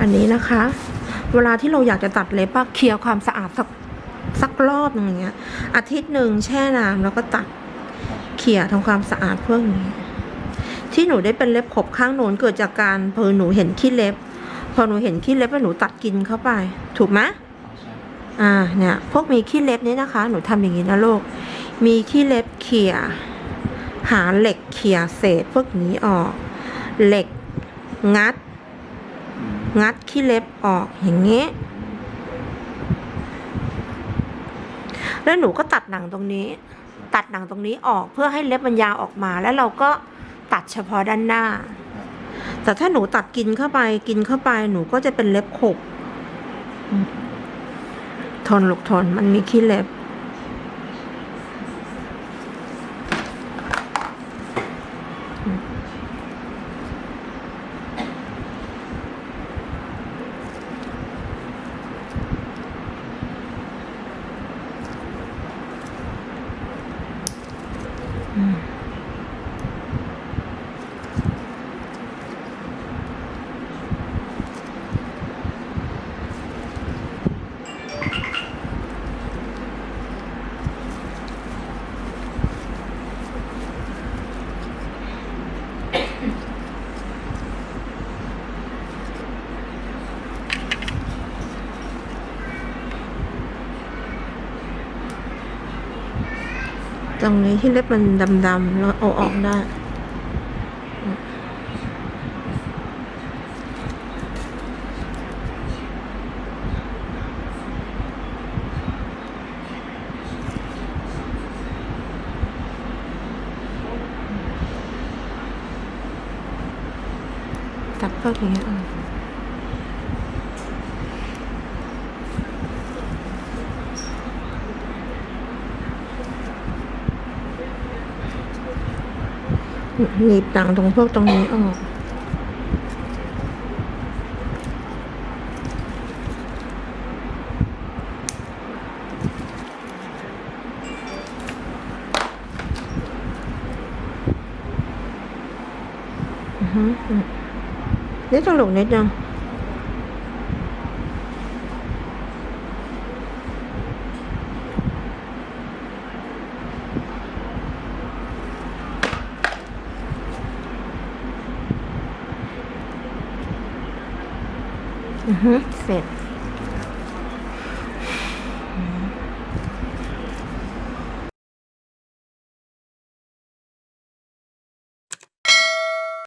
อันนี้นะคะ เวลาที่เราอยากจะตัดเล็บอะเคลียร์ความสะอาดสักสักรอบหนึงอย่างเงี้ย อาทิตย์หนึ่งแช่น้ำแล้วก็ตัดเคลียร์ทำความสะอาดพวกนี้ ที่หนูได้เป็นเล็บขบข้างโน้นเกิดจากการเพอหนูเห็นขี้เล็บ พอหนูเห็นขี้เล็บแล้วหนูตัดกินเข้าไป ถูกไหมอ่าเนี่ยพวกมีขี้เล็บนี้นะคะ หนูทำอย่างนี้นะลูกมีขี้เล็บเขี่ยหาเหล็กเขี่ยเศษพวกนี้ออก เหล็กงัด งัดขี้เล็บออกอย่างเงี้ แล้วหนูก็ตัดหนังตรงนี้ ตัดหนังตรงนี้ออกเพื่อให้เล็บมันยาวออกมา แล้วเราก็ตัดเฉพาะด้านหน้า แต่ถ้าหนูตัดกินเข้าไปกินเข้าไปหนูก็จะเป็นเล็บขบทนลูกทนมันมีขี้เล็บ Mm. ตรงนี้ที่เล็บมันดำๆแล้วเอาออกได้ ตัดพวกอย่างเงี้ยออก หนีบต่างตรงพวกตรงนี้ออก อือฮึนี่ตลกนิดนึง เสร็จ